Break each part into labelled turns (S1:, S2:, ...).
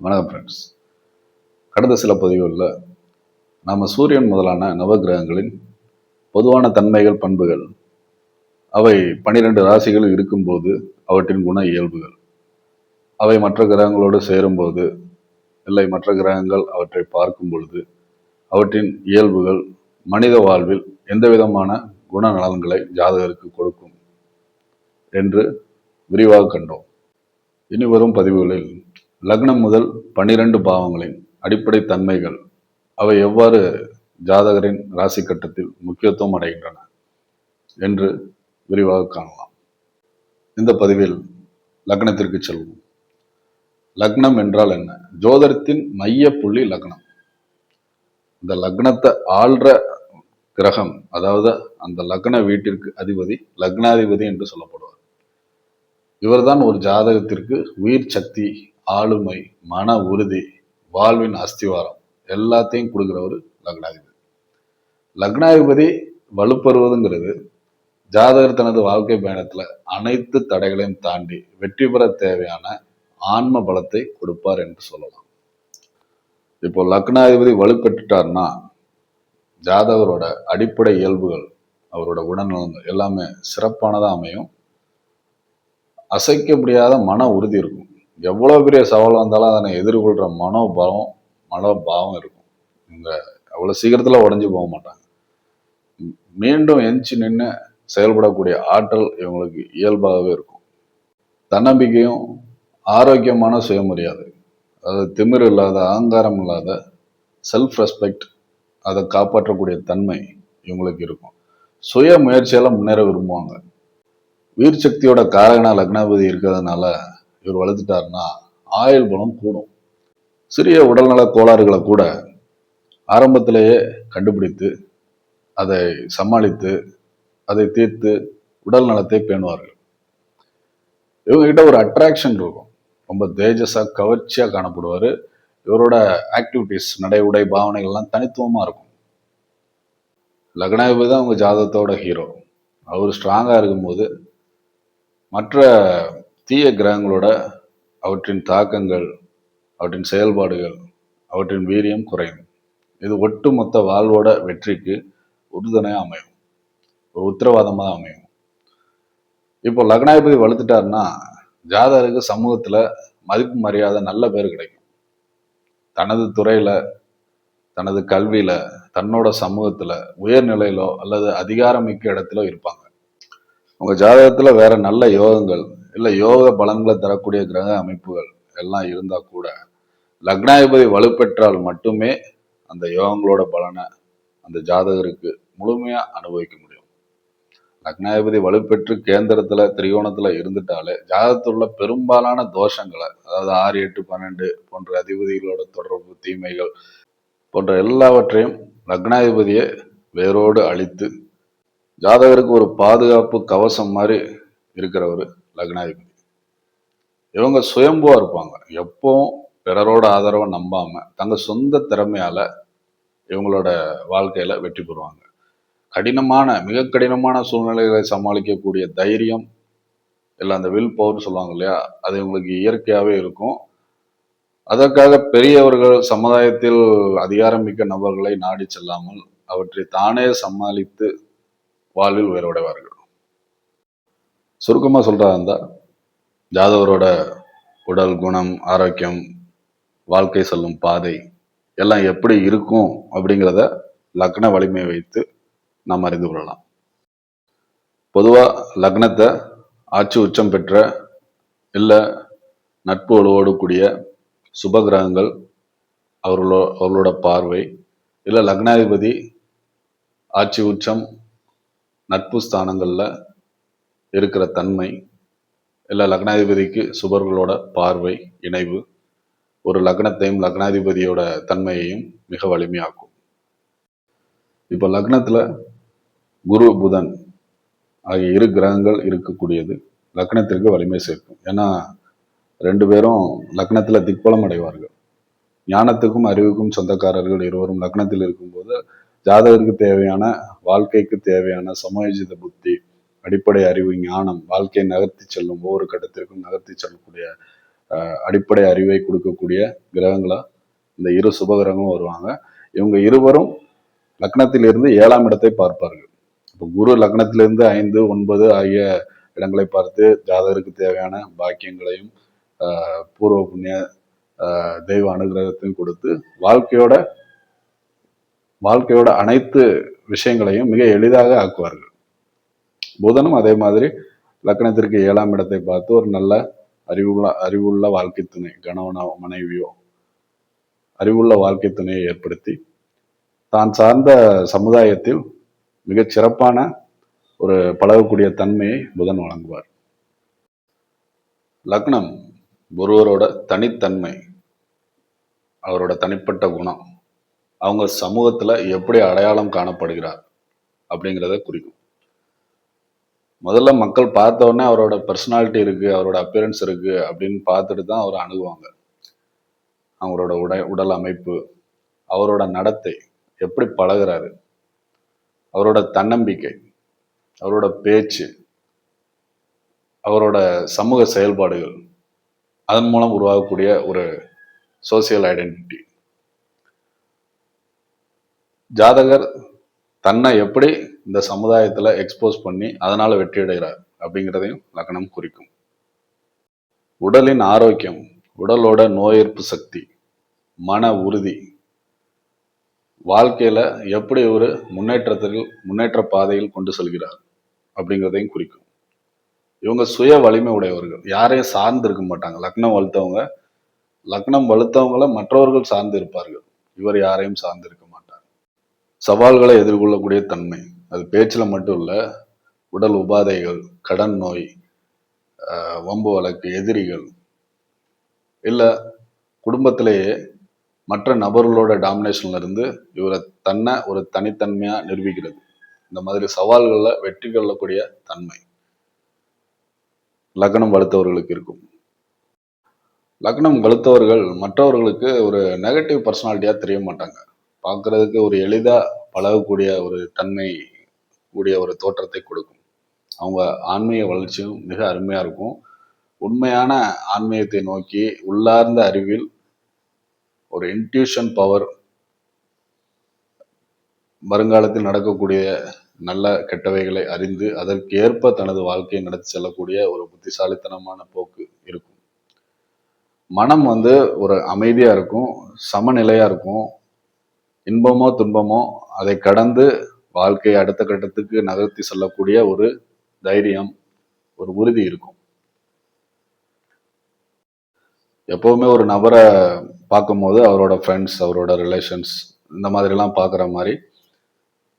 S1: வணக்கம் ஃப்ரெண்ட்ஸ் கடந்த சில பதிவுகளில் நாம் சூரியன் முதலான நவகிரகங்களின் பொதுவான தன்மைகள் பண்புகள் அவை பனிரெண்டு ராசிகள் இருக்கும்போது அவற்றின் குண இயல்புகள். அவை மற்ற கிரகங்களோடு சேரும்போது இல்லை மற்ற கிரகங்கள் அவற்றை பார்க்கும் பொழுது அவற்றின் இயல்புகள் மனித வாழ்வில் எந்த விதமான குணநலன்களை ஜாதகருக்கு கொடுக்கும் என்று விரிவாக கண்டோம். இனி வரும் பதிவுகளில் லக்னம் முதல் பன்னிரண்டு பாவங்களின் அடிப்படை தன்மைகள் அவை எவ்வாறு ஜாதகரின் ராசி கட்டத்தில் முக்கியத்துவம் அடைகின்றன என்று விரிவாக காணலாம். இந்த பதிவில் லக்னத்திற்கு செல்வோம். லக்னம் என்றால் என்ன? ஜோதரத்தின் மைய புள்ளி லக்னம். இந்த லக்னத்தை ஆள்ற கிரகம் அதாவது அந்த லக்ன வீட்டிற்கு அதிபதி லக்னாதிபதி என்று சொல்லப்படுவார். இவர்தான் ஒரு ஜாதகத்திற்கு உயிர் சக்தி ஆளுமை மன உறுதி வாழ்வின் அஸ்திவாரம் எல்லாத்தையும் கொடுக்குறவர் லக்னாதிபதி. லக்னாதிபதி வலுப்பெறுவதுங்கிறது ஜாதகர் தனது வாழ்க்கை பயணத்தில் அனைத்து தடைகளையும் தாண்டி வெற்றி பெற தேவையான ஆன்ம பலத்தை கொடுப்பார் என்று சொல்லலாம். இப்போ லக்னாதிபதி வலுப்பெற்றுட்டார்னா ஜாதகரோட அடிப்படை இயல்புகள் அவரோட உடல்நலங்கள் எல்லாமே சிறப்பானதாக அமையும். அசைக்க முடியாத மன உறுதி இருக்கும். எவ்வளோ பெரிய சவால் வந்தாலும் அதனை எதிர்கொள்கிற மனோபலம் மனோபாவம் இருக்கும். இவங்க அவ்வளோ சீக்கிரத்தில் உடஞ்சி போக மாட்டாங்க. மீண்டும் எஞ்சி நின்று செயல்படக்கூடிய ஆற்றல் இவங்களுக்கு இயல்பாகவே இருக்கும். தன்னம்பிக்கையும் ஆரோக்கியமான சுயமரியாதை அதாவது திமிர் இல்லாத அகங்காரம் இல்லாத செல்ஃப் ரெஸ்பெக்ட் அதை காப்பாற்றக்கூடிய தன்மை இவங்களுக்கு இருக்கும். சுய முயற்சியெல்லாம் முன்னேற விரும்புவாங்க. உயிர் சக்தியோட காரகனா லக்னாபதி இருக்கிறதுனால இவர் வளர்த்துட்டாருன்னா ஆயுள் பலம் கூடும். சிறிய உடல்நல கோளாறுகளை கூட ஆரம்பத்திலேயே கண்டுபிடித்து அதை சமாளித்து அதை தீர்த்து உடல் நலத்தை பேணுவார்கள். இவங்க கிட்ட ஒரு அட்ராக்ஷன் இருக்கும். ரொம்ப தேஜஸா கவர்ச்சியா காணப்படுவார். இவரோட ஆக்டிவிட்டீஸ் நடை உடை பாவனைகள்லாம் தனித்துவமா இருக்கும். லக்னாதிபதி தான் உங்க ஜாதகத்தோட ஹீரோ அவர் ஸ்ட்ராங்கா இருக்கும்போது மற்ற தீய கிரகங்களோட அவற்றின் தாக்கங்கள் அவற்றின் செயல்பாடுகள் அவற்றின் வீரியம் குறையும். இது ஒட்டுமொத்த வாழ்வோட வெற்றிக்கு உறுதுணையாக அமையும். ஒரு உத்தரவாதமாக தான் அமையும். இப்போ லக்னாதிபதி வளர்த்துட்டாருன்னா ஜாதகருக்கு சமூகத்தில் மதிப்பு மரியாதை நல்ல பேர் கிடைக்கும். தனது துறையில் தனது கல்வியில் தன்னோட சமூகத்தில் உயர்நிலையிலோ அல்லது அதிகாரமிக்க இடத்துல இருப்பாங்க. உங்கள் ஜாதகத்தில் வேற நல்ல யோகங்கள் இல்லை யோக பலன்களை தரக்கூடிய கிரக அமைப்புகள் எல்லாம் இருந்தால் கூட லக்னாதிபதி வலுப்பெற்றால் மட்டுமே அந்த யோகங்களோட பலனை அந்த ஜாதகருக்கு முழுமையாக அனுபவிக்க முடியும். லக்னாதிபதி வலுப்பெற்று கேந்திரத்தில் திரிகோணத்தில் இருந்துட்டாலே ஜாதகத்துள்ள உள்ள பெரும்பாலான தோஷங்களை அதாவது ஆறு எட்டு பன்னெண்டு போன்ற அதிபதிகளோட தொடர்பு தீமைகள் போன்ற எல்லாவற்றையும் லக்னாதிபதியை வேரோடு அழித்து ஜாதகருக்கு ஒரு பாதுகாப்பு கவசம் மாதிரி இருக்கிறவர் லக்னாதிபதி. இவங்க சுயம்புவாக இருப்பாங்க. எப்பவும் பிறரோட ஆதரவை நம்பாமல் தங்கள் சொந்த திறமையால இவங்களோட வாழ்க்கையில் வெற்றி பெறுவாங்க. கடினமான மிக கடினமான சூழ்நிலைகளை சமாளிக்கக்கூடிய தைரியம் இல்லை அந்த வில் பவர்னு சொல்லுவாங்க இல்லையா அது இவங்களுக்கு இயற்கையாகவே இருக்கும். அதற்காக பெரியவர்கள் சமுதாயத்தில் அதிகாரமிக்க நபர்களை நாடி செல்லாமல் அவற்றை தானே சமாளித்து வாழ்வில் உயர்வடைவார்கள் சுருக்கமாக சொல்கிறா இருந்தால் ஜாதவரோட உடல் குணம் ஆரோக்கியம் வாழ்க்கை செல்லும் பாதை எல்லாம் எப்படி இருக்கும் அப்படிங்கிறத லக்ன வலிமையை வைத்து நாம் அறிந்து கொள்ளலாம். பொதுவாக லக்னத்தை ஆட்சி உச்சம் பெற்ற இல்லை நட்பு வலுவோடு கூடிய சுப கிரகங்கள் அவர்களோ அவர்களோட பார்வை இல்லை லக்னாதிபதி ஆட்சி உச்சம் நட்பு ஸ்தானங்களில் இருக்கிற தன்மை இல்லை லக்னாதிபதிக்கு சுபர்களோட பார்வை இணைவு ஒரு லக்னத்தையும் லக்னாதிபதியோட தன்மையையும் மிக வலிமையாக்கும். இப்போ லக்னத்தில் குரு புதன் ஆகிய இரு கிரகங்கள் இருக்கக்கூடியது. லக்னத்திற்கு வலிமை சேர்க்கும். ஏன்னா ரெண்டு பேரும் லக்னத்தில் திக்பலம் அடைவார்கள். ஞானத்துக்கும் அறிவுக்கும் சொந்தக்காரர்கள் இருவரும் லக்னத்தில் இருக்கும்போது ஜாதகருக்கு தேவையான வாழ்க்கைக்கு தேவையான சமயோஜித புத்தி அடிப்படை அறிவு ஞானம் வாழ்க்கையை நகர்த்தி செல்லும் ஒவ்வொரு கட்டத்திற்கும் நகர்த்தி செல்லக்கூடிய அடிப்படை அறிவை கொடுக்கக்கூடிய கிரகங்களா இந்த இரு சுபகிரகங்களும் வருவாங்க. இவங்க இருவரும் லக்னத்திலிருந்து ஏழாம் இடத்தை பார்ப்பார்கள். இப்போ குரு லக்னத்திலிருந்து ஐந்து ஒன்பது ஆகிய இடங்களை பார்த்து ஜாதகருக்கு தேவையான பாக்கியங்களையும் ஆஹ், பூர்வ புண்ணிய தெய்வ அனுகிரகத்தையும் கொடுத்து வாழ்க்கையோட வாழ்க்கையோட அனைத்து விஷயங்களையும் மிக எளிதாக ஆக்குவார்கள். புதனும் அதே மாதிரி லக்னத்திற்கு ஏழாம் இடத்தை பார்த்து ஒரு நல்ல அறிவுள்ள அறிவுள்ள வாழ்க்கை துணை கணவனோ மனைவியோ அறிவுள்ள வாழ்க்கை துணையை ஏற்படுத்தி தான் சார்ந்த சமுதாயத்தில் மிகச் சிறப்பான ஒரு பழகக்கூடிய தன்மையை புதன் வழங்குவார். லக்னம் ஒருவரோட தனித்தன்மை அவரோட தனிப்பட்ட குணம் அவங்க சமூகத்துல எப்படி அடையாளம் காணப்படுகிறார் அப்படிங்கிறத குறிக்கும். முதல்ல மக்கள் பார்த்த உடனே அவரோட பர்சனாலிட்டி இருக்கு அவரோட அப்பியரன்ஸ் இருக்கு அப்படின்னு பார்த்துட்டு தான் அவரை அணுகுவாங்க. அவரோட உடை உடல் அமைப்பு அவரோட நடத்தை எப்படி பழகுறாரு அவரோட தன்னம்பிக்கை அவரோட பேச்சு அவரோட சமூக செயல்பாடுகள் அதன் மூலம் உருவாகக்கூடிய ஒரு சோசியல் ஐடென்டிட்டி ஜாதகர் தன்னை எப்படி இந்த சமுதாயத்துல எக்ஸ்போஸ் பண்ணி அதனால வெற்றி அடைகிறார் அப்படிங்கிறதையும் லக்னம் குறிக்கும். உடலின் ஆரோக்கியம் உடலோட நோய் எதிர்ப்பு சக்தி மன உறுதி. வாழ்க்கையில எப்படி ஒரு முன்னேற்றத்தில் முன்னேற்ற பாதையில் கொண்டு செல்கிறார் அப்படிங்கிறதையும் குறிக்கும். இவங்க சுய வலிமை உடையவர்கள். யாரையும் சார்ந்து இருக்க மாட்டாங்க. லக்னம் வலுத்தவங்க லக்னம் வலுத்தவங்கள மற்றவர்கள் சார்ந்து இருப்பார்கள். இவர் யாரையும் சார்ந்து இருக்க மாட்டார். சவால்களை எதிர்கொள்ளக்கூடிய தன்மை. அது பேச்சில் மட்டும் இல்லை உடல் உபாதைகள் கடன் நோய் வம்பு வழக்கு எதிரிகள் இல்லை குடும்பத்திலேயே மற்ற நபர்களோட டாமினேஷன்ல இருந்து இவரை தன்னை ஒரு தனித்தன்மையாக நிரூபிக்கிறது. இந்த மாதிரி சவால்களில் வெற்றி கொள்ளக்கூடிய தன்மை. லக்னம் வலுத்தவர்களுக்கு இருக்கும். லக்னம் வலுத்தவர்கள் மற்றவர்களுக்கு ஒரு நெகட்டிவ் பர்சனாலிட்டியாக தெரிய மாட்டாங்க. பார்க்கறதுக்கு ஒரு எளிதாக பழகக்கூடிய ஒரு தன்மை கூடிய ஒரு தோற்றத்தை கொடுக்கும். அவங்க ஆன்மீக வளர்ச்சியும் மிக அருமையா இருக்கும். உண்மையான ஆன்மீகத்தை நோக்கி உள்ளார்ந்த அறிவில் ஒரு இன்ட்யூஷன் பவர் வருங்காலத்தில் நடக்கக்கூடிய நல்ல கெட்டவைகளை அறிந்து அதற்கு ஏற்ப தனது வாழ்க்கையை நடத்தி செல்லக்கூடிய ஒரு புத்திசாலித்தனமான போக்கு இருக்கும். மனம் வந்து ஒரு அமைதியா இருக்கும் சமநிலையா இருக்கும். இன்பமோ துன்பமோ அதை கடந்து வாழ்க்கையை அடுத்த கட்டத்துக்கு நகர்த்தி செல்லக்கூடிய ஒரு தைரியம் ஒரு உறுதி இருக்கும். எப்பவுமே ஒரு நபரை பார்க்கும்போது அவரோட ஃப்ரெண்ட்ஸ் அவரோட ரிலேஷன்ஸ் இந்த மாதிரிலாம் பார்க்குற மாதிரி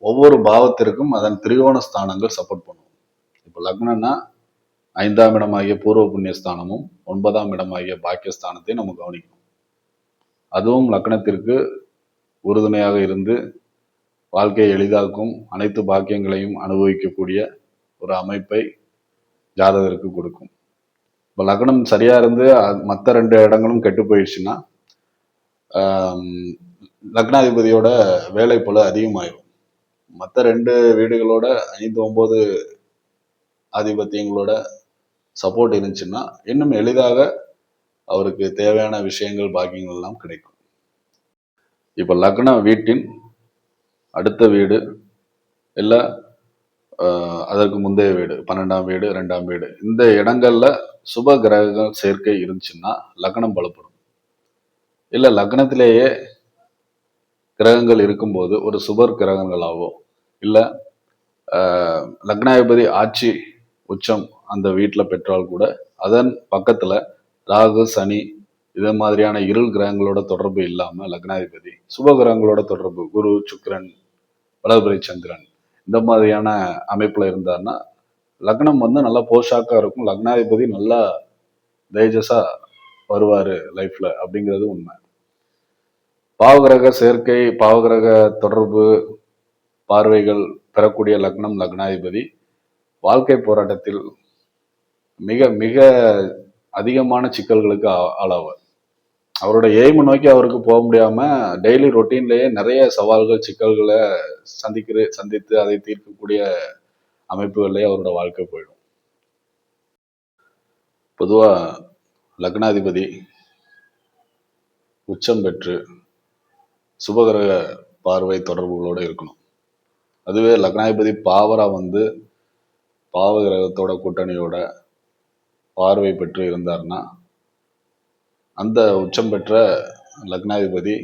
S1: ஒவ்வொரு பாவத்திற்கும் அதன் திரிகோண ஸ்தானங்கள் சப்போர்ட் பண்ணும். இப்போ லக்னம்னா ஐந்தாம் இடமாகிய பூர்வ புண்ணிய ஸ்தானமும் ஒன்பதாம் இடமாகிய பாக்கியஸ்தானத்தையும் நம்ம கவனிக்கணும். அதுவும் லக்னத்திற்கு உறுதுணையாக இருந்து வாழ்க்கையை எளிதாக்கும் அனைத்து பாக்கியங்களையும் அனுபவிக்கக்கூடிய ஒரு அமைப்பை ஜாதகருக்கு கொடுக்கும். இப்போ லக்னம் சரியாக இருந்து மற்ற ரெண்டு இடங்களும் கெட்டு போயிடுச்சுன்னா லக்னாதிபதியோட வேலை போல அதிகமாயிடும் மற்ற ரெண்டு வீடுகளோட ஐந்து ஒம்பது ஆதிபத்தியங்களோட சப்போர்ட் இருந்துச்சுன்னா இன்னும் எளிதாக அவருக்கு தேவையான விஷயங்கள் பாக்கியங்கள் எல்லாம் கிடைக்கும். இப்போ லக்ன வீட்டின் அடுத்த வீடு இல்லை அதற்கு முந்தைய வீடு பன்னெண்டாம் வீடு ரெண்டாம் வீடு. இந்த இடங்கள்ல சுப கிரக சேர்க்கை இருந்துச்சுன்னா லக்னம் பலப்படும். இல்லை லக்னத்திலேயே கிரகங்கள் இருக்கும்போது ஒரு சுபர் கிரகங்களாகவோ இல்லை லக்னாதிபதி ஆட்சி உச்சம் அந்த வீட்டில் பெற்றால் கூட அதன் பக்கத்தில் ராகு சனி இதே மாதிரியான இருள் கிரகங்களோட தொடர்பு இல்லாமல் லக்னாதிபதி சுப கிரகங்களோட தொடர்பு குரு சுக்கிரன் வளர்பிறை சந்திரன். இந்த மாதிரியான அமைப்புல இருந்தாருன்னா லக்னம் வந்து நல்லா போஷாக்காக இருக்கும். லக்னாதிபதி நல்லா தேஜஸாக வருவார் லைஃப்ல அப்படிங்கிறது உண்மை. பாவகிரக சேர்க்கை பாவகிரக தொடர்பு பார்வைகள் பெறக்கூடிய லக்னம் லக்னாதிபதி. வாழ்க்கை போராட்டத்தில் மிக மிக அதிகமான சிக்கல்களுக்கு ஆளாவார். அவரோட எய்மை நோக்கி அவருக்கு போக முடியாம டெய்லி ரொட்டீன்லயே நிறைய சவால்கள் சிக்கல்களை சந்திக்கிற சந்தித்து அதை தீர்க்கக்கூடிய அமைப்புகள்லேயே அவரோட வாழ்க்கை போயிடும். பொதுவா லக்னாதிபதி உச்சம் பெற்று சுபகிரக பார்வை தொடர்புகளோடு இருக்கணும். அதுவே லக்னாதிபதி பாவரா வந்து பாவகிரகத்தோட கூட்டணியோட பார்வை பெற்று இருந்தார்னா அந்த உச்சம் பெற்ற லக்னாதிபதி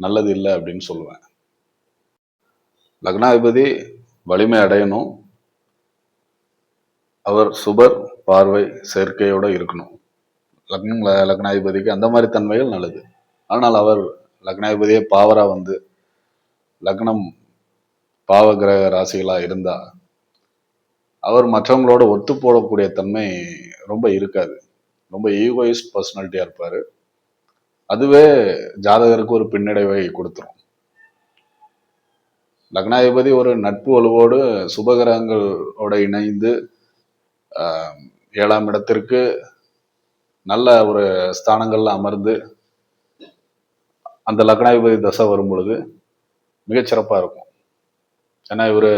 S1: நல்லது இல்லை அப்படின்னு சொல்லுவேன். லக்னாதிபதி வலிமை அடையணும். அவர் சுபர் பார்வை சேர்க்கையோடு இருக்கணும். லக்னம் லக்னாதிபதிக்கு அந்த மாதிரி தன்மைகள் நல்லது. ஆனால் அவர் லக்னாதிபதியே பாவரா வந்து லக்னம் பாவ கிரக ராசிகளாக இருந்தால் அவர் மற்றவங்களோட ஒத்து போடக்கூடிய தன்மை ரொம்ப இருக்காது. ரொம்ப ஈகோயிஸ்ட் பர்சனாலிட்டியாக இருப்பார். அதுவே ஜாதகருக்கு ஒரு பின்னடைவை கொடுத்துரும். லக்னாதிபதி ஒரு நட்பு வலுவோடு சுபகிரகங்களோட இணைந்து ஆஹ், ஏழாம் இடத்திற்கு நல்ல ஒரு ஸ்தானங்கள்ல அமர்ந்து அந்த லக்னாதிபதி தசை வரும் பொழுது மிகச்சிறப்பா இருக்கும். ஏன்னா இவர்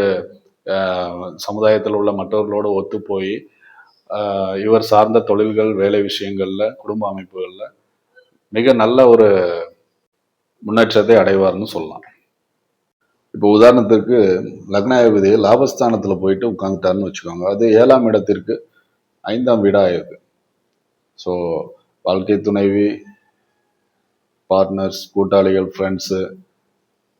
S1: சமுதாயத்தில் உள்ள மற்றவர்களோடு ஒத்து போய் இவர் சார்ந்த தொழில்கள் வேலை விஷயங்களில் குடும்ப அமைப்புகளில் மிக நல்ல ஒரு முன்னேற்றத்தை அடைவார்னு சொல்லலாம். இப்போ உதாரணத்துக்கு லக்னாதிபதி லாபஸ்தானத்தில் போயிட்டு உட்காந்துட்டாருன்னு வச்சுக்கோங்க. அது ஏழாம் இடத்திற்கு ஐந்தாம் வீடாக ஆயிருக்கு. ஸோ வாழ்க்கை துணைவி பார்ட்னர்ஸ் கூட்டாளிகள் ஃப்ரெண்ட்ஸு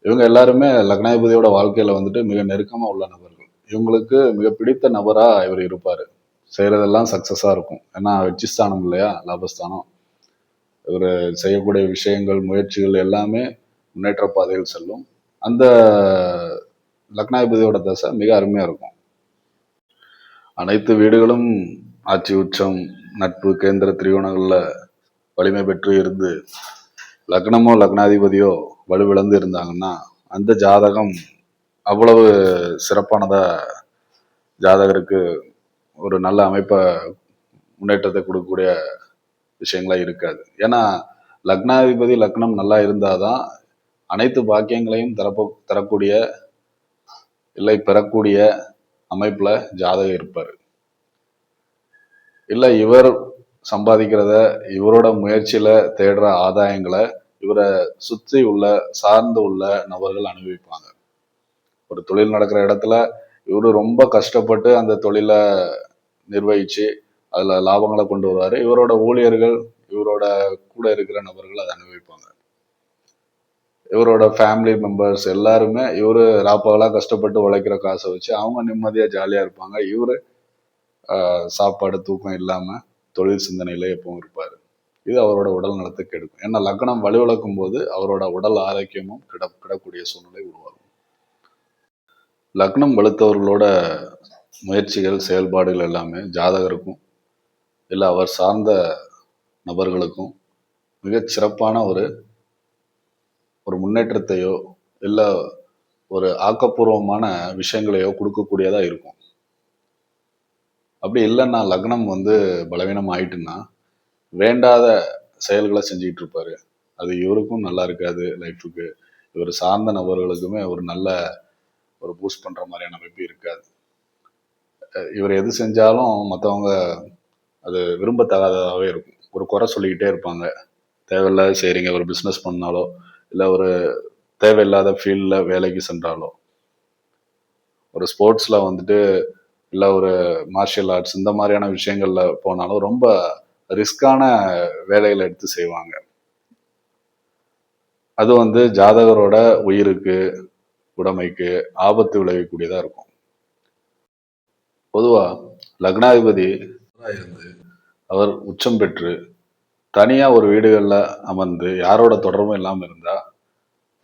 S1: இவங்க எல்லாருமே லக்னாதிபதியோட வாழ்க்கையில் வந்துட்டு மிக நெருக்கமாக உள்ள நபர்கள். இவங்களுக்கு மிக பிடித்த நபராக இவர் இருப்பார். செய்யறதெல்லாம் சக்சஸா இருக்கும். ஏன்னா வெற்றிஸ்தானம் இல்லையா? லாபஸ்தானம். இவர் செய்யக்கூடிய விஷயங்கள் முயற்சிகள் எல்லாமே முன்னேற்ற பாதையில் செல்லும். அந்த லக்னாதிபதியோட தசை மிக அருமையா இருக்கும். அனைத்து வீடுகளும் ஆட்சி உச்சம் நட்பு கேந்திர திரிகோணங்களில் வலிமை பெற்று இருந்து லக்னமோ லக்னாதிபதியோ வலுவிழந்து இருந்தாங்கன்னா அந்த ஜாதகம் அவ்வளவு சிறப்பானதா ஜாதகருக்கு ஒரு நல்ல அமைப்பை முன்னேற்றத்தை கொடுக்கக்கூடிய விஷயங்களா இருக்காது. ஏன்னா லக்னாதிபதி லக்னம் நல்லா இருந்தாதான் அனைத்து பாக்கியங்களையும் தரப்போ தரக்கூடிய இல்லை பெறக்கூடிய அமைப்புல ஜாதகம் இருப்பார். இல்லை இவர் சம்பாதிக்கிறத இவரோட முயற்சியில தேடுற ஆதாயங்களை இவரை சுற்றி உள்ள சார்ந்து உள்ள நபர்கள் அனுபவிப்பாங்க. ஒரு தொழில் நடக்கிற இடத்துல இவரு ரொம்ப கஷ்டப்பட்டு அந்த தொழிலை நிர்வகிச்சு அதில் லாபங்களை கொண்டு வருவாரு. இவரோட ஊழியர்கள் இவரோட கூட இருக்கிற நபர்கள் அதை அனுபவிப்பாங்க. இவரோட ஃபேமிலி மெம்பர்ஸ் எல்லாருமே இவரு ராப்பகலா கஷ்டப்பட்டு உழைக்கிற காசை வச்சு அவங்க நிம்மதியாக ஜாலியாக இருப்பாங்க. இவரு ஆஹ், சாப்பாடு தூக்கம் இல்லாமல் தொழில் சிந்தனையில் எப்பவும் இருப்பார். இது அவரோட உடல் நலத்தை கெடுக்கும். ஏன்னா லக்னம் வலுவிழக்கும் போது அவரோட உடல் ஆரோக்கியமும் கிட கிடக்கூடிய சூழ்நிலை உருவாகும். லக்னம் வலுத்தவர்களோட முயற்சிகள் செயல்பாடுகள் எல்லாமே ஜாதகருக்கும் இல்லை அவர் சார்ந்த நபர்களுக்கும் மிகச் சிறப்பான ஒரு ஒரு முன்னேற்றத்தையோ இல்லை ஒரு ஆக்கப்பூர்வமான விஷயங்களையோ கொடுக்கக்கூடியதாக இருக்கும். அப்படி இல்லைன்னா லக்னம் வந்து பலவீனம் ஆயிட்டுன்னா வேண்டாத செயல்களை செஞ்சுக்கிட்டு இருப்பாரு. அது இவருக்கும் நல்லா இருக்காது லைஃபுக்கு. இவர் சார்ந்த நபர்களுக்குமே ஒரு நல்ல ஒரு பூஸ்ட் பண்ற மாதிரியான அமைப்பு இருக்காது. இவர் எது செஞ்சாலும் மற்றவங்க அது விரும்பத்தகாததாகவே இருக்கும். ஒரு குறை சொல்லிக்கிட்டே இருப்பாங்க. தேவையில்லாத செய்றீங்க ஒரு பிஸ்னஸ் பண்ணாலோ இல்லை ஒரு தேவையில்லாத ஃபீல்டில் வேலைக்கு சென்றாலோ. ஒரு ஸ்போர்ட்ஸில் வந்துட்டு இல்லை ஒரு மார்ஷியல் ஆர்ட்ஸ் இந்த மாதிரியான விஷயங்கள்ல போனாலும் ரொம்ப ரிஸ்கான வேலைகளை எடுத்து செய்வாங்க. அது வந்து ஜாதகரோட உயிருக்கு உடைமைக்கு ஆபத்து விளைவிக்கக்கூடியதா இருக்கும். பொதுவா லக்னாதிபதி இருந்து அவர் உச்சம் பெற்று தனியா ஒரு வீடுகள்ல அமர்ந்து யாரோட தொடர்பும் இல்லாமல் இருந்தா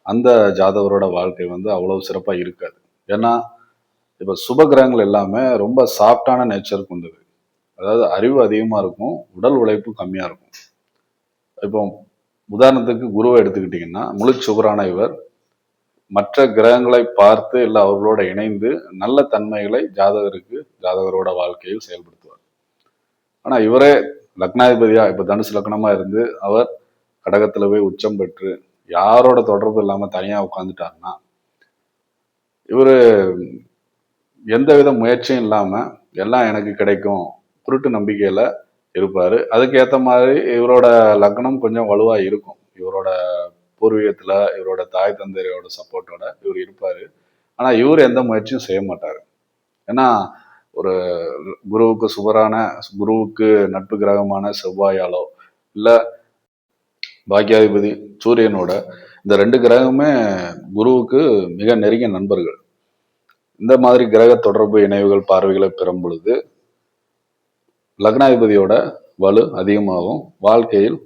S1: அந்த ஜாதகரோட வாழ்க்கை வந்து அவ்வளவு சிறப்பா இருக்காது. ஏன்னா இப்ப சுப கிரகங்கள் எல்லாமே ரொம்ப சாஃப்டான நேச்சர் கொண்டது. அதாவது அறிவு அதிகமா இருக்கும் உடல் உழைப்பு கம்மியா இருக்கும். இப்போ உதாரணத்துக்கு குருவை எடுத்துக்கிட்டிங்கன்னா முழு சுபரான இவர் மற்ற கிரகங்களை பார்த்து இல்லை அவர்களோட இணைந்து நல்ல தன்மைகளை ஜாதகருக்கு ஜாதகரோட வாழ்க்கையில் செயல்படுத்துவார். ஆனா இவரே லக்னாதிபதியா? இப்போ தனுசு லக்னமா இருந்து அவர் கடகத்தில் போய் உச்சம் பெற்று யாரோட தொடர்பு இல்லாம தனியா உட்காந்துட்டாருன்னா இவரு எந்தவித முயற்சியும் இல்லாம எல்லாம் எனக்கு கிடைக்கும் குருட்டு நம்பிக்கையில இருப்பாரு. அதுக்கு ஏத்த மாதிரி இவரோட லக்னம் கொஞ்சம் வலுவா இருக்கும். இவரோட பூர்வீகத்துல இவரோட தாய் தந்தையோட சப்போர்ட்டோட இவர் இருப்பார். ஆனா இவர் எந்த முயற்சியும் செய்ய மாட்டார். ஏன்னா ஒரு குருவுக்கு சுவரான குருவுக்கு நட்பு கிரகமான செவ்வாயாலோ இல்லை பாக்கியாதிபதி சூரியனோட இந்த ரெண்டு கிரகமே குருவுக்கு மிக நெருங்கிய நண்பர்கள். இந்த மாதிரி கிரக தொடர்பு இணைவுகள் பார்வைகளை பெறும் பொழுது லக்னாதிபதியோட வலு அதிகமாகும். வாழ்க்கையில்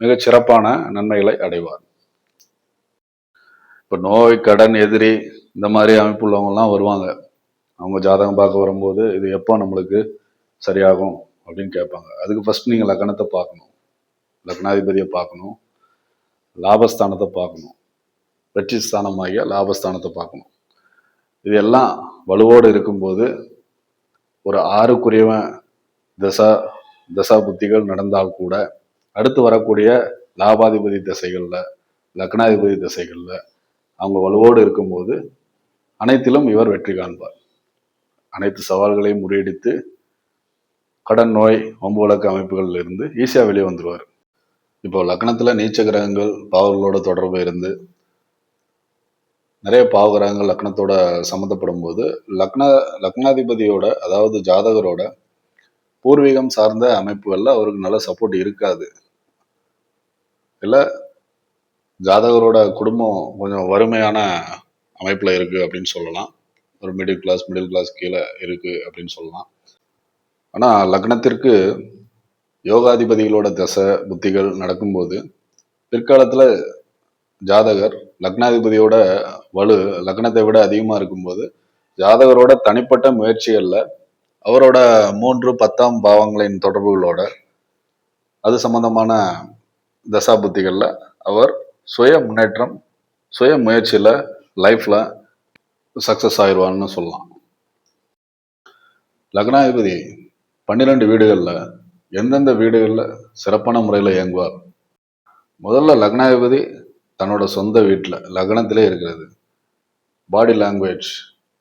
S1: மிகச் சிறப்பான நன்மைகளை அடைவார். இப்போ நோய் கடன் எதிரி இந்த மாதிரி அமைப்பு உள்ளவங்கலாம் வருவாங்க. அவங்க ஜாதகம் பார்க்க வரும்போது இது எப்போ நம்மளுக்கு சரியாகும் அப்படின்னு கேட்பாங்க. அதுக்கு ஃபஸ்ட் நீங்கள் லக்னத்தை பார்க்கணும். லக்னாதிபதியை பார்க்கணும். லாபஸ்தானத்தை பார்க்கணும். வெற்றி ஸ்தானமாகிய லாபஸ்தானத்தை பார்க்கணும். இது எல்லாம் வலுவோடு இருக்கும்போது ஒரு ஆறுக்குரியவன் தசா தசா புத்திகள் நடந்தால் கூட அடுத்து வரக்கூடிய லாபாதிபதி திசைகளில் லக்னாதிபதி திசைகளில் அவங்க வலுவோடு இருக்கும்போது அனைத்திலும் இவர் வெற்றி காண்பார். அனைத்து சவால்களையும் முறியடித்து கடன் நோய் வம்பு வழக்கு அமைப்புகளில் இருந்து ஈஸியாக வெளியே வந்துடுவார் இப்போ லக்னத்தில் நீச்ச கிரகங்கள் பாவர்களோட தொடர்பு இருந்து நிறைய பாவகிரகங்கள் லக்னத்தோட சம்மந்தப்படும் போது லக்ன லக்னாதிபதியோட அதாவது ஜாதகரோட பூர்வீகம் சார்ந்த அமைப்புகளில் அவருக்கு நல்ல சப்போர்ட் இருக்காது. இல்லை ஜாதகரோட குடும்பம் கொஞ்சம் வறுமையான அமைப்பில் இருக்குது அப்படின்னு சொல்லலாம். ஒரு மிடில் கிளாஸ் மிடில் கிளாஸ் கீழே இருக்குது அப்படின்னு சொல்லலாம். ஆனால் லக்னத்திற்கு யோகாதிபதிகளோட தசை புத்திகள் நடக்கும்போது பிற்காலத்தில் ஜாதகர் லக்னாதிபதியோட வலு லக்னத்தை விட அதிகமாக இருக்கும்போது ஜாதகரோட தனிப்பட்ட முயற்சிகளில் அவரோட மூன்று பத்தாம் பாவங்களின் தொடர்புகளோட அது சம்பந்தமான தசா புத்திகளில் அவர் சுய முன்னேற்றம் சுய முயற்சியில் லைஃப்பில் சக்ஸஸ் ஆயிடுவான்னு சொல்லலாம். லக்னாதிபதி பன்னிரெண்டு வீடுகளில் எந்தெந்த வீடுகளில் சிறப்பான முறையில் இயங்குவார்? முதல்ல லக்னாதிபதி தன்னோட சொந்த வீட்டில் லக்னத்திலே இருக்கிறது. பாடி லாங்குவேஜ்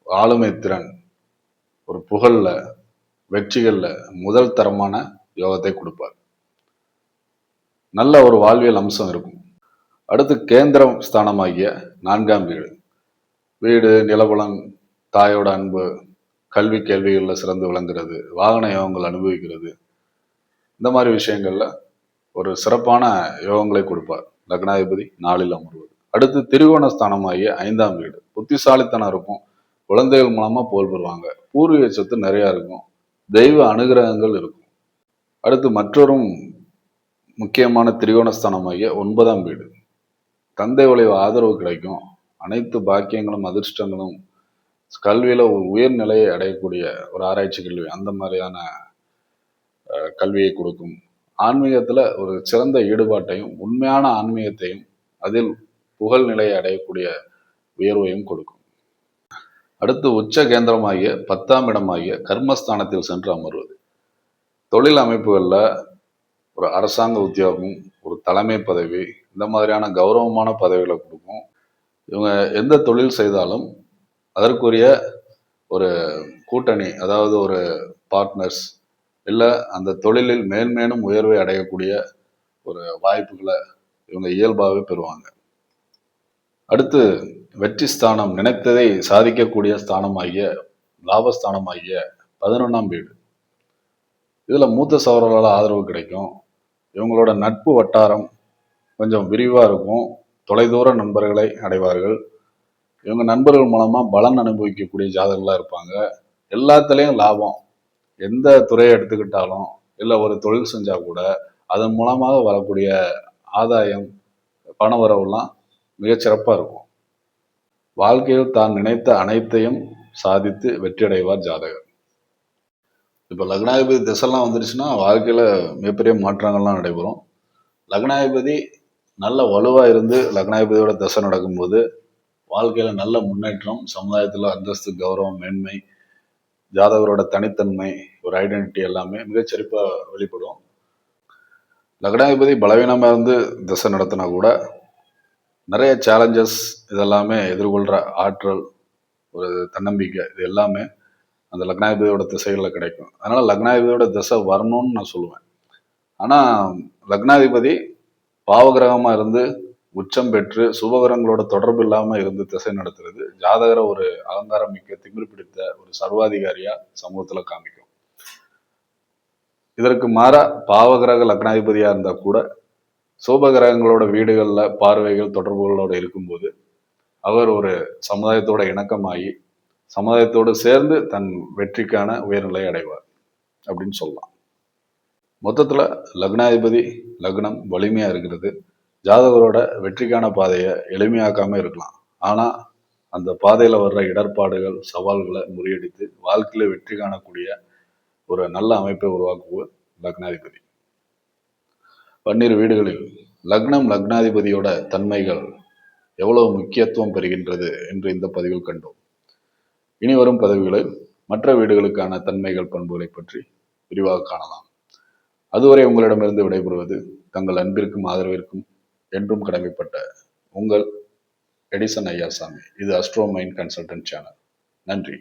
S1: ஆளுமை திறன் ஒரு புகழில் வெற்றிகளில் முதல் தரமான யோகத்தை கொடுப்பார். நல்ல ஒரு வாழ்வியல் அம்சம் இருக்கும். அடுத்து கேந்திரம் ஸ்தானமாகிய நான்காம் வீடு. வீடு நிலவளம் தாயோட அன்பு கல்வி கேள்விகளில் சிறந்து விளங்குறது வாகன யோகங்கள் அனுபவிக்கிறது. இந்த மாதிரி விஷயங்களில் ஒரு சிறப்பான யோகங்களை கொடுப்பார் லக்னாதிபதி நாளில் அமர்வது. அடுத்து திரிகோண ஸ்தானமாகிய ஐந்தாம் வீடு. புத்திசாலித்தனம் இருக்கும். குழந்தைகள் மூலமாக போல் பெறுவாங்க. பூர்வீக சொத்து நிறையா இருக்கும். தெய்வ அனுகிரகங்கள் இருக்கும். அடுத்து மற்றொரு முக்கியமான திரிகோணஸ்தானமாகிய ஒன்பதாம் வீடு. தந்தை உழைவு ஆதரவு கிடைக்கும். அனைத்து பாக்கியங்களும் அதிர்ஷ்டங்களும் கல்வியில ஒரு உயர்நிலையை அடையக்கூடிய ஒரு ஆராய்ச்சி கல்வி அந்த மாதிரியான கல்வியை கொடுக்கும். ஆன்மீகத்தில் ஒரு சிறந்த ஈடுபாட்டையும் உண்மையான ஆன்மீகத்தையும் அதில் புகழ் நிலையை அடையக்கூடிய உயர்வையும் கொடுக்கும். அடுத்து உச்ச கேந்திரமாகிய பத்தாம் இடமாகிய கர்மஸ்தானத்தில் சென்று அமர்வது. தொழில் அமைப்புகளில் ஒரு அரசாங்க உத்தியோகம் ஒரு தலைமை பதவி இந்த மாதிரியான கௌரவமான பதவிகளை கொடுக்கும். இவங்க எந்த தொழில் செய்தாலும் அதற்குரிய ஒரு கூட்டணி அதாவது ஒரு பார்ட்னர்ஸ் இல்லை அந்த தொழிலில் மேன்மேலும் உயர்வை அடையக்கூடிய ஒரு வாய்ப்புகளை இவங்க இயல்பாகவே பெறுவாங்க. அடுத்து வெற்றி ஸ்தானம் நினைத்ததை சாதிக்கக்கூடிய ஸ்தானமாகிய லாபஸ்தானமாகிய பதினொன்றாம் வீடு. இதில் மூத்த சவரர்களால் ஆதரவு கிடைக்கும். இவங்களோட நட்பு வட்டாரம் கொஞ்சம் விரிவாக இருக்கும். தொலைதூர நண்பர்களை அடைவார்கள். இவங்க நண்பர்கள் மூலமாக பலன் அனுபவிக்கக்கூடிய ஜாதகர்களாக இருப்பாங்க. எல்லாத்துலேயும் லாபம். எந்த துறையை எடுத்துக்கிட்டாலும் இல்லை ஒரு தொழில் செஞ்சால் கூட அதன் மூலமாக வரக்கூடிய ஆதாயம் பண வரவுலாம் மிகச்சிறப்பாக இருக்கும். வாழ்க்கையில் தான் நினைத்த அனைத்தையும் சாதித்து வெற்றியடைவார் ஜாதகர். இப்போ லக்னாதிபதி திசைலாம் வந்துருச்சுன்னா வாழ்க்கையில் மிகப்பெரிய மாற்றங்கள்லாம் நடைபெறும். லக்னாதிபதி நல்ல வலுவாக இருந்து லக்னாதிபதியோட திசை நடக்கும்போது வாழ்க்கையில் நல்ல முன்னேற்றம் சமுதாயத்தில் அந்தஸ்து கௌரவம் மேன்மை ஜாதகரோட தனித்தன்மை ஒரு ஐடென்டிட்டி எல்லாமே மிகச்சிறப்பாக வெளிப்படும். லக்னாதிபதி பலவீனமாக இருந்து திசை நடத்தினா கூட நிறைய சேலஞ்சஸ் இதெல்லாமே எதிர்கொள்கிற ஆற்றல் ஒரு தன்னம்பிக்கை இது எல்லாமே அந்த லக்னாதிபதியோட திசைகளில் கிடைக்கும். அதனால் லக்னாதிபதியோட திசை வரணும்னு நான் சொல்லுவேன். ஆனால் லக்னாதிபதி பாவகிரகமா இருந்து உச்சம் பெற்று சுபகிரகங்களோட தொடர்பு இல்லாம இருந்து திசை நடத்துறது ஜாதகரை ஒரு அலங்காரம் மிக்க திமிர் பிடித்த ஒரு சர்வாதிகாரியா சமூகத்துல காமிக்கும். இதற்கு மாறா பாவகிரக லக்னாதிபதியா இருந்தா கூட சோபகிரகங்களோட வீடுகள்ல பார்வைகள் தொடர்புகளோட இருக்கும்போது அவர் ஒரு சமுதாயத்தோட இணக்கமாகி சமுதாயத்தோடு சேர்ந்து தன் வெற்றிக்கான உயர்நிலை அடைவார் அப்படின்னு சொல்லலாம். மொத்தத்துல லக்னாதிபதி லக்னம் வலிமையா இருக்கிறது. ஜாதகரோட வெற்றிக்கான பாதையை எளிமையாக்காம இருக்கலாம். ஆனால் அந்த பாதையில வர்ற இடர்பாடுகள் சவால்களை முறியடித்து வாழ்க்கையில் வெற்றி காணக்கூடிய ஒரு நல்ல அமைப்பை உருவாக்குவோர் லக்னாதிபதி. பன்னிரு வீடுகளில் லக்னம் லக்னாதிபதியோட தன்மைகள் எவ்வளவு முக்கியத்துவம் பெறுகின்றது என்று இந்த பதிவில் கண்டோம். இனி வரும் பதவிகளில் மற்ற வீடுகளுக்கான தன்மைகள் பண்புகளை பற்றி விரிவாக காணலாம். அதுவரை உங்களிடமிருந்து விடைபெறுவது தங்கள் அன்பிற்கும் ஆதரவிற்கும் என்றும் கடமைப்பட்ட உங்கள் எடிசன் ஐயாசாமி இது அஸ்ட்ரோ மைண்ட் கன்சல்டன்ட் சேனல் நன்றி.